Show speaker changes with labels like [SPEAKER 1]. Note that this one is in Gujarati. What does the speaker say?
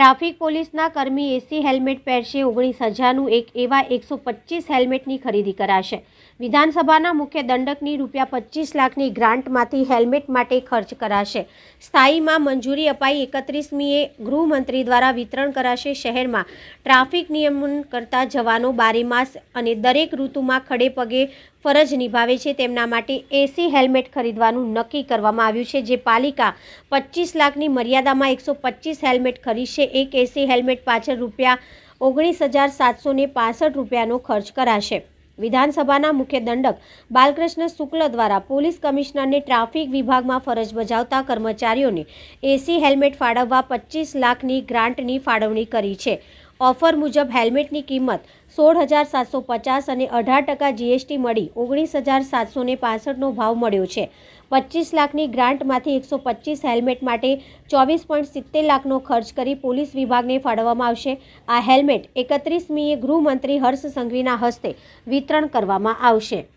[SPEAKER 1] ટ્રાફિક પોલીસના કર્મી એસી હેલ્મેટ પહેરશે, ઓગણીસ હજારનું એક એવા એકસો પચીસ હેલ્મેટની ખરીદી કરાશે. વિધાનસભાના મુખ્ય દંડકની રૂપિયા પચીસ લાખની ગ્રાન્ટમાંથી હેલ્મેટ માટે ખર્ચ કરાશે. સ્થાયીમાં મંજૂરી અપાઈ એકત્રીસમીએ ગૃહમંત્રી દ્વારા વિતરણ કરાશે શહેરમાં. ટ્રાફિક નિયમન કરતા જવાનો બારેમાસ અને દરેક ઋતુમાં ખડે પગે ફરજ નિભાવે છે. તેમના માટે એસી હેલ્મેટ ખરીદવાનું નક્કી કરવામાં આવ્યું છે. જે પાલિકા પચીસ લાખની મર્યાદામાં એકસો પચીસ હેલ્મેટ ખરીદશે એક એસી હેલ્મેટ પાછળ રૂપિયા ઓગણીસ હજાર સાતસો ને પાસઠ રૂપિયાનો ખર્ચ કરાશે. વિધાનસભાના મુખ્ય દંડક બાલકૃષ્ણ શુક્લ દ્વારા પોલીસ કમિશનરને ટ્રાફિક વિભાગમાં ફરજ બજાવતા કર્મચારીઓને એસી હેલ્મેટ ફાળવવા પચીસ લાખની ગ્રાન્ટની ફાળવણી કરી છે. ઓફર મુજબ હેલ્મેટની કિંમત સોળ હજાર સાતસો પચાસ અને અઢાર ટકા જીએસટી મળી ઓગણીસ હજાર સાતસો ને પાસઠનો ભાવ મળ્યો છે. પચીસ લાખની ગ્રાન્ટમાંથી એકસો પચીસ હેલ્મેટ માટે ચોવીસ પોઈન્ટ સિત્તેર લાખનો ખર્ચ કરી પોલીસ વિભાગને ફાળવવામાં આવશે. આ હેલ્મેટ એકત્રીસમીએ ગૃહમંત્રી હર્ષ સંઘવીના હસ્તે વિતરણ કરવામાં આવશે.